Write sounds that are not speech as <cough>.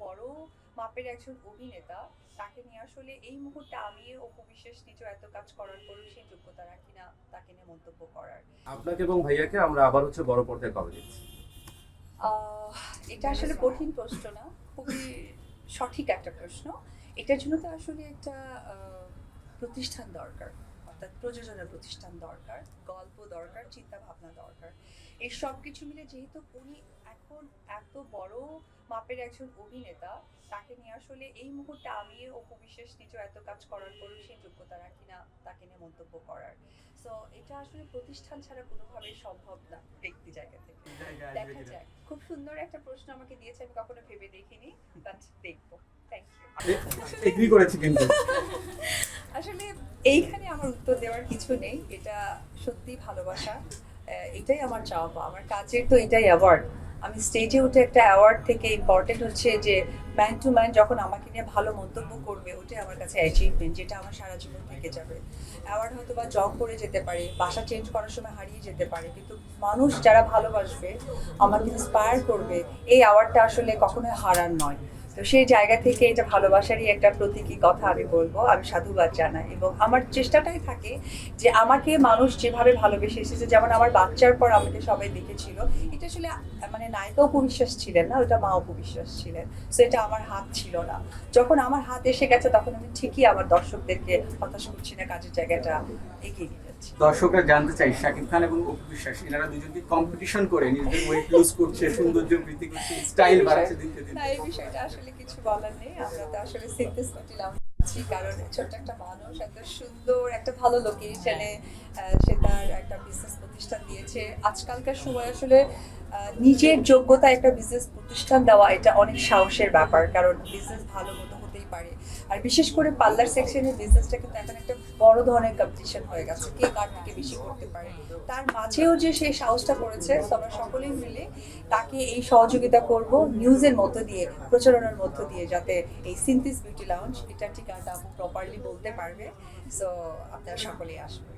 বড় মাপের একজন অভিনেতা তাকে নিয়ে আসলে এই মুহূর্তে আমি অপু বিশ্বাস নিজেও এত কাজ করার পরেও সেই যোগ্যতা রাখি না তাকে নিয়ে মন্তব্য করার। আপনাকে এবং ভাইয়াকে আমরা আবার হচ্ছে বড় পর্দায় কবে দিচ্ছি আহ, এটা আসলে কঠিন প্রশ্ন না খুবই সঠিক একটা প্রশ্ন। এটার জন্য তো আসলে একটা প্রতিষ্ঠান দরকার অর্থাৎ প্রযোজনা প্রতিষ্ঠান দরকার গল্প দরকার চিন্তা ভাবনা দরকার। এই সব কিছু মিলে যেহেতু উনি এখন এত বড় মাপের একজন অভিনেতা তাকে নিয়ে আসলে এই মুহূর্তে আমি অপু বিশ্বাস নিজেও এত কাজ করার পরেও সেই যোগ্যতা রাখি না তাকে নিয়ে মন্তব্য করার। সো এটা আসলে প্রতিষ্ঠান ছাড়া কোনোভাবেই সম্ভব না ব্যক্তি জায়গা থেকে। দেখা যায় খুব সুন্দর একটা প্রশ্ন আমাকে দিয়েছে আমি কখনো ভেবে দেখিনি বাট দেখব। এগ্রি করেছি কিন্তু। <laughs> আসলে এইখানে আমার উত্তর দেওয়ার কিছু নেই এটা সত্যি ভালোবাসা। এটাই আমার চাওয়া পাওয়া। আমার কাজের তো এটাই অ্যাওয়ার্ড আমি স্টেজে উঠে একটা অ্যাওয়ার্ড থেকে ইম্পর্টেন্ট হচ্ছে যে ম্যান টু ম্যান যখন আমাকে নিয়ে ভালো মন্তব্য করবে, ওটাই আমার কাছে অ্যাচিভমেন্ট যেটা আমার সারা জীবন থেকে যাবে অ্যাওয়ার্ড হয়তো বা জব করে যেতে পারে, বাসা চেঞ্জ করার সময় হারিয়ে যেতে পারে, কিন্তু মানুষ যারা ভালোবাসবে, আমাকে ইন্সপায়ার করবে, এই অ্যাওয়ার্ডটা আসলে কখনোই হারার নয় তো সেই জায়গা থেকে এটা ভালোবাসারই একটা প্রতীকী কথা আমি বলব, আমি সাধুবাদ জানাই। এবং আমার চেষ্টাটাই থাকে যে আমাকে মানুষ যেভাবে ভালোবেসে এসেছে, যেমন আমার বাচ্চার পর আমাকে সবাই দেখেছিল, এটা আসলে মানে নায়িকা উপবিশ্বাস ছিলেন না, ওটা মা উপবিশ্বাস ছিলেন। সো এটা আমার হাত ছিল না। যখন আমার হাত এসে গেছে, তখন আমি ঠিকই আমার দর্শকদেরকে হতাশ করছি না, কাজের জায়গাটা এগিয়ে যাচ্ছি দর্শকরা জানতে চাই শাকিব খান এবং অপু বিশ্বাস এনারা দুজনকে কম্পিটিশন করে নিজেদের ওয়েট লুজ করছে সৌন্দর্য বৃদ্ধি করছে স্টাইল বাড়াচ্ছে দিনকে দিন? এই বিষয়টা আসলে কিছু বলার নেই। আমরা তো আসলে সিনথেস করছিলাম কারণ ছোট্ট একটা মানুষ এত সুন্দর একটা ভালো লোকেশনে সে তার একটা বিজনেস প্রতিষ্ঠান দিয়েছে। আজকালকার সময় আসলে নিজের যোগ্যতা একটা বিজনেস প্রতিষ্ঠান দেওয়া এটা অনেক সাহসের ব্যাপার কারণ বিজনেস ভালো মতো আর বিশেষ করে পার্লার সেকশনের বিজনেসটা কিন্তু এখন একটা বড় ধরনের কম্পিটিশন হয়ে গেছে কে কার থেকে বেশি করতে পারে। তার মাঝেও যে সেই সাহসটা করেছে সবার আমরা সকলেই মিলে তাকে এই সহযোগিতা করব নিউজের মধ্য দিয়ে প্রচারণার মধ্য দিয়ে যাতে এই সিনথিস বিউটি লাউঞ্জ এটা ঠিকানাটা প্রপারলি বলতে পারবে। সো আপনারা সকলেই আসবেন।